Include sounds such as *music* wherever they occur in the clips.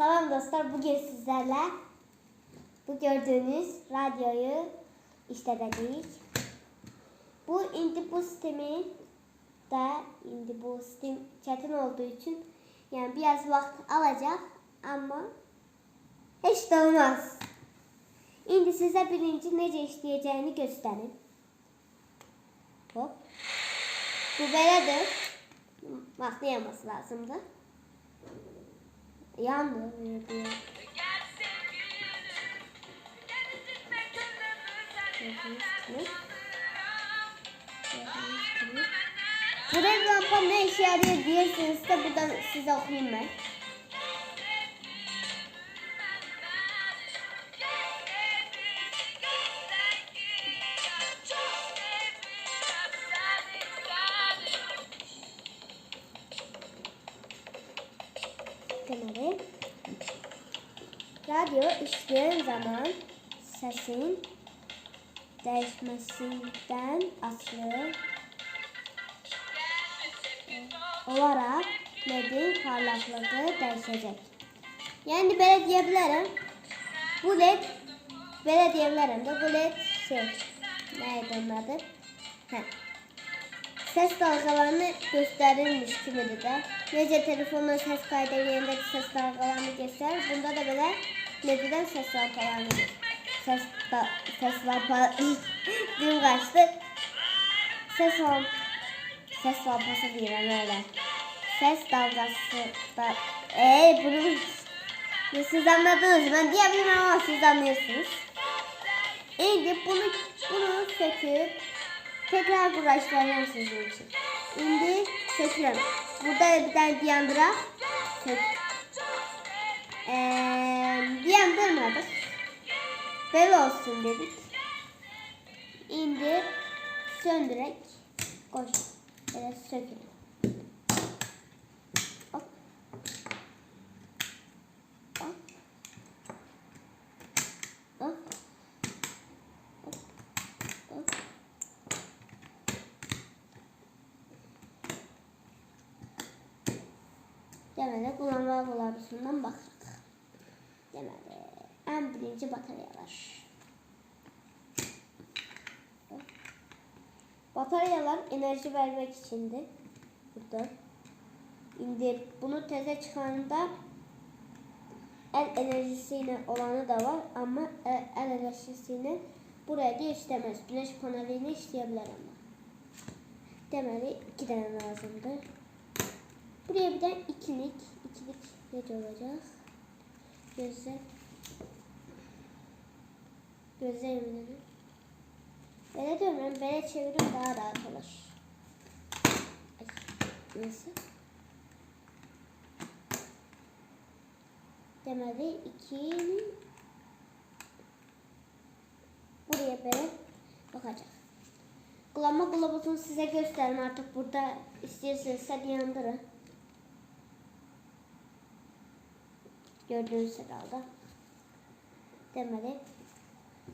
Selam dostlar. Bugün sizlerle bu gördüğünüz radyoyu işleteceğiz. Bu indi bu sistemi de indi bu sistem çetin olduğu için yani biraz vakit alacak ama hiç de olmaz. İndi size birinci nece işleyeceğini göstereyim. Hop. Bu böyledir. Maklayaması lazımdı. Yandı. Yandı. Gördüğünüz gibi. Gördüğünüz gibi. Bu red lampa ne işe yarıyor diyerseniz de buradan size okuyayım ben. Radyo işləyən zaman səsin dəyişməsindən asılı olaraq ledin parlaqlığı dəyişəcək. Yəni belə deyə bilərəm. Bu led belə deyə bilərəm də bu led şey nə idi onun adı? Hə. Ses dalgalarını gösterilmiş kimidir de. Nece telefonla ses kaydedildiğinde ses dalgalarını gösterir. Bunda da böyle neden ses lampalarını ses da, ses lampa *laughs* dün kaçtı. Ses lamp ses lampası diyelim öyle. Ses dalgası da eee bunu siz anladınız ben diyebilirim ama siz anlıyorsunuz. Şimdi bunu bunu söküp tekrar uğraştıracağım sizin için. Şimdi söküyorum. Burada bir tane diyandıra sök. Ee, diyandırmadık. Böyle olsun dedik. İndir, söndürek, koş. Böyle sökün. Hop. Hop. Hop. Deməli, kullanma kılavuzundan baxırıq. Birinci bataryalar. Bataryalar enerji vermek içindir. Burada. İndi bunu teze çıkarında el enerjisiyle olanı da var ama el, el enerjisiyle buraya da işlemez. Güneş paneliyle işleyebilir ama. Deməli, iki tane lazımdır. Buraya bir de ikilik, ikilik nece olacak? Gözler. Gözler mi Böyle diyorum ben böyle çeviriyorum daha rahat olur. Ay, Neyse. Deməli iki buraya böyle bakacak. Kullanma kılavuzunu size gösterim artık burada istiyorsanız hadi yandırın. Gördüğünüz herhalde. Deməli.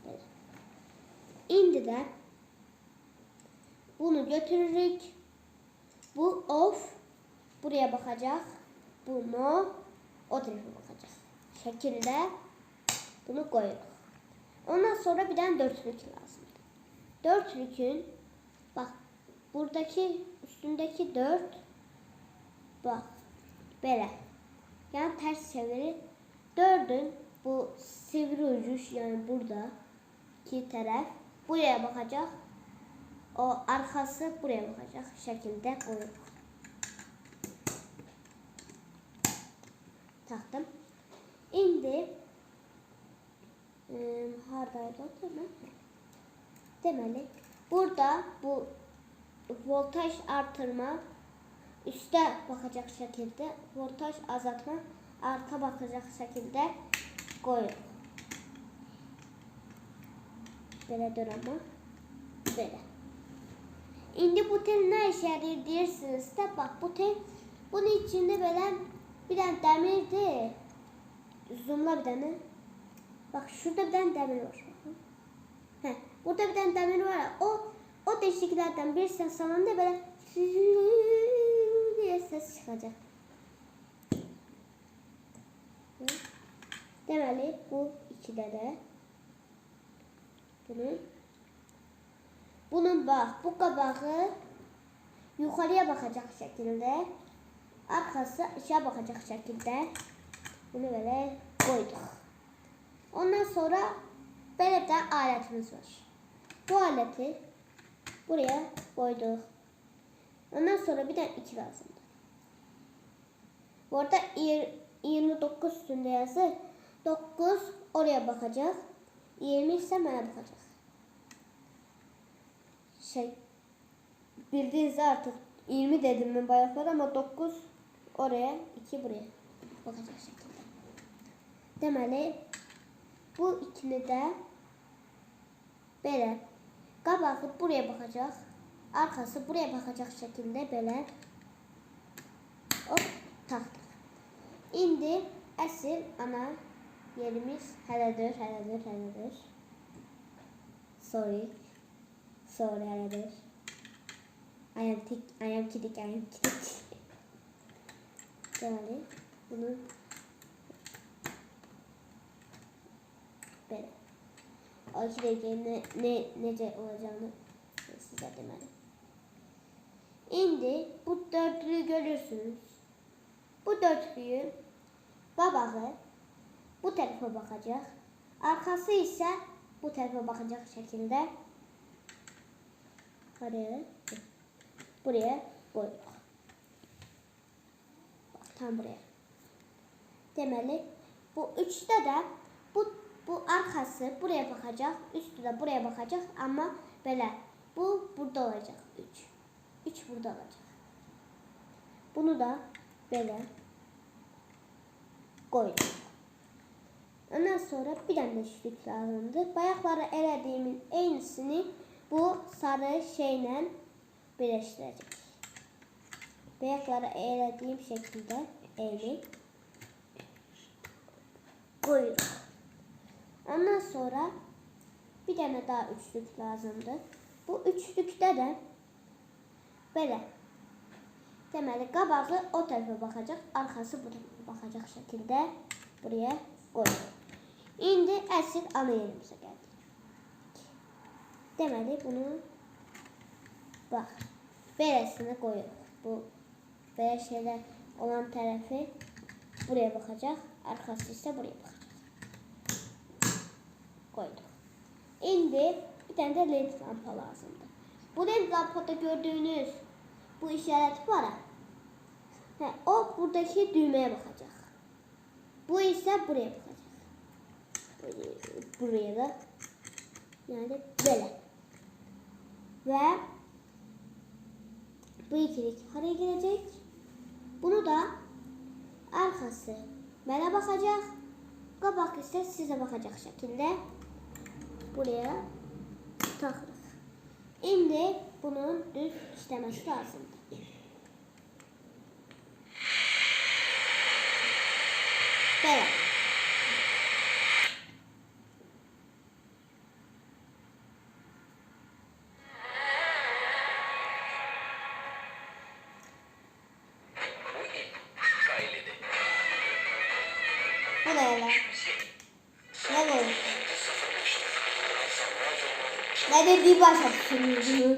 Böyle. İndi də bunu götürürük. Bu off buraya bakacak. Bu no o tarafa bakacak. Şekilde bunu koyduk. Ondan sonra bir tane dörtlük lazım. Dörtlükün bak buradaki üstündeki dört bak böyle. Yani ters çevirir. Dördün bu sivri ucu yani burada iki taraf buraya bakacak. O arkası buraya bakacak şekilde koyup taktım. İndi e, hardaydı? Demeli. Burada bu voltaj artırma üste bakacak şekilde voltaj azaltma arka bakacak şekilde koyuyoruz. Böyle dur ama. Böyle. Şimdi bu tel ne işe yarıyor dersiniz de bak bu tel bunun içinde böyle bir tane demirdi. Zoomla bir tane. Bak şurada bir tane demir var. Heh, burada bir tane demir var. O o deşiklerden bir ses salonda böyle diye ses çıkacak. Deməli bu ikidə də bunun bunun bax bu qabağı yuxarıya baxacaq şəkildə arkası aşağı baxacaq şəkildə bunu belə qoyduq. Ondan sonra belə də alətimiz var. Bu aleti buraya koyduk. Ondan sonra bir de iki lazımdı. Bu arada yir- 29 üstünde yazı. 9 oraya bakacak. 20 ise bana bakacak. Şey bildiğiniz artık 20 dedim ben bayaklar ama 9 oraya 2 buraya bakacak şekilde. Deməli bu ikini də belə qabağı buraya baxacaq, arxası buraya baxacaq şəkildə belə hop taxdıq. İndi əsl ana yerimiz hələdir, hələdir, hələdir. Sorry. Sorry hələdir. I am tik, I am kidding, I am kidding. Deməli, bunu belə. O iki dəqiqəyə nə, nə, necə olacağını sizə deməli. İndi bu dörtlüyü görürsünüz. Bu dörtlüyü qabağı bu tərəfə baxacaq. Arxası isə bu tərəfə baxacaq şəkildə oraya buraya qoyuruq. Bax, tam buraya. Deməli, bu üçdə də bu bu arkası buraya bakacak, üstü de buraya bakacak ama böyle bu burada olacak 3. 3 burada olacak. Bunu da böyle koydum. Ondan sonra bir tane şişlik lazımdı. Bayakları elediğimin aynısını bu sarı şeyle birleştirecek. Bayakları elediğim şekilde eğilip koyuyoruz. Ondan sonra bir tane daha üçlük lazımdı. Bu üçlükte de böyle deməli qabağı o tərəfə baxacaq, arxası bu tərəfə baxacaq şəkildə buraya qoyuruq. İndi əsl ana yerimizə gəldik. Deməli bunu bax beləsini qoyuruq. Bu belə şeylər olan tərəfi buraya baxacaq, arxası isə buraya baxacaq. koyduk. İndi bir tane de led lampa lazımdı. Bu led lampada gördüğünüz bu işaret var. He, o buradaki düğmeye bakacak. Bu ise buraya bakacak. Buraya da yani böyle. Ve bu ikilik haraya girecek. Bunu da arkası bana bakacak. Kabak ise size bakacak şekilde buraya takarız. Şimdi bunun düz işlemesi lazım. Böyle. Başa tutuyor.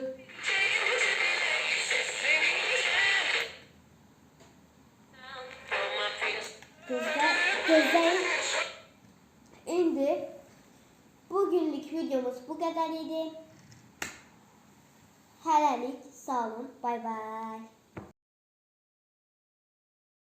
Gözler. Bugünlük videomuz bu kadar idi. Hələlik sağ olun. Bay bay.